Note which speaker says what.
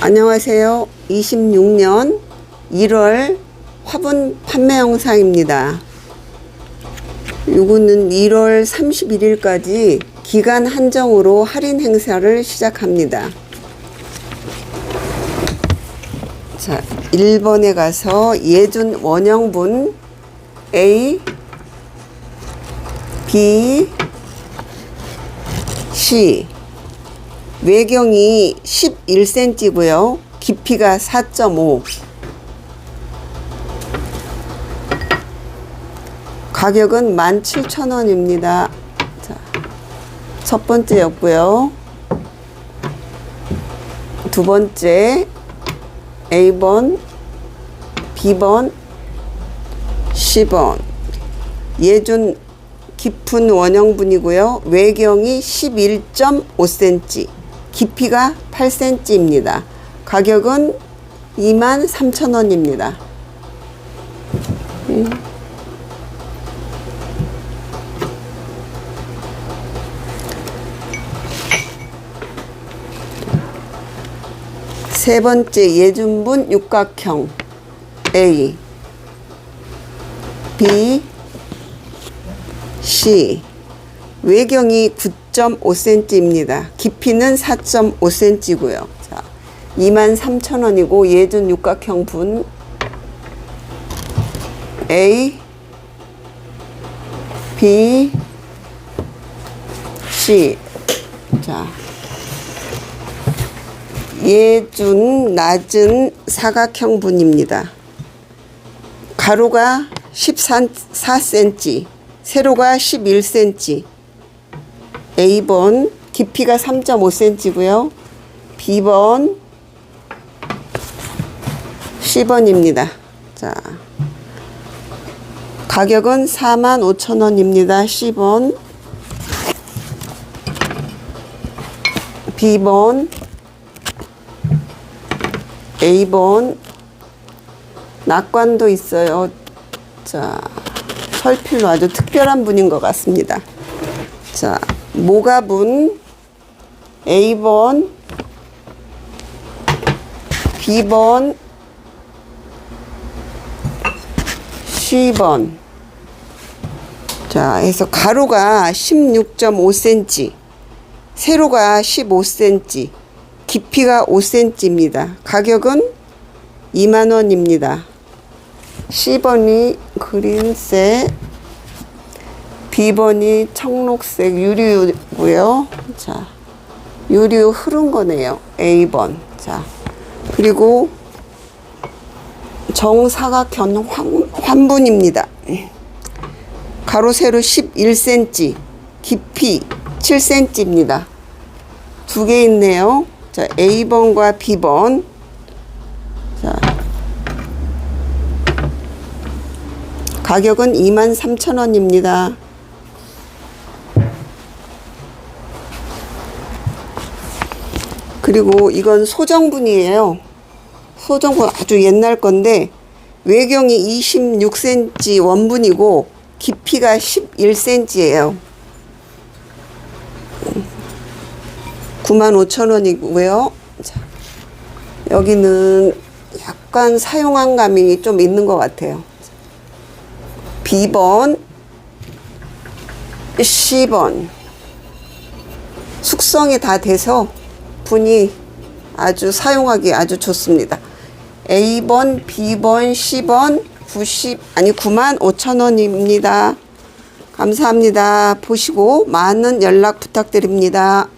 Speaker 1: 안녕하세요. 26년 1월 화분 판매 영상입니다. 요거는 1월 31일까지 기간 한정으로 할인 행사를 시작합니다. 자, 1번에 가서 예준 원형분 A, B, C 외경이 11cm고요. 깊이가 4.5. 가격은 17,000원입니다. 자, 첫 번째였고요. 두 번째 A번, B번, C번. 예준 깊은 원형분이고요. 외경이 11.5cm, 깊이가 8cm입니다. 가격은 23,000원입니다. 세 번째 예준분 육각형 A B C 외경이 9.5cm입니다. 깊이는 4.5cm고요. 자, 23,000원이고 예전 육각형 분 A B C 자 예준 낮은 사각형 분입니다. 가로가 14cm, 세로가 11cm. A번 깊이가 3.5cm고요. B번 C번입니다. 자. 가격은 45,000원입니다. C번 B번 A번 낙관도 있어요. 자, 설필로 아주 특별한 분인 것 같습니다. 자, 모가분 A번 B번 C번 자, 해서 가로가 16.5cm, 세로가 15cm, 깊이가 5cm입니다. 가격은 2만원입니다. C번이 그린색, B번이 청록색 유리고요. 자, 유리 흐른 거네요. A번. 자, 그리고 정사각형 환, 환분입니다. 가로 세로 11cm, 깊이 7cm입니다. 두 개 있네요. 자, A번과 B번. 자. 가격은 23,000원입니다. 그리고 이건 소정분이에요. 소정분 아주 옛날 건데 외경이 26cm 원분이고 깊이가 11cm예요. 95,000원이고요. 자, 여기는 약간 사용한 감이 좀 있는 것 같아요. B번, C번. 숙성이 다 돼서 분이 아주 사용하기 아주 좋습니다. A번, B번, C번 90 아니 9만 5천 원입니다. 감사합니다. 보시고 많은 연락 부탁드립니다.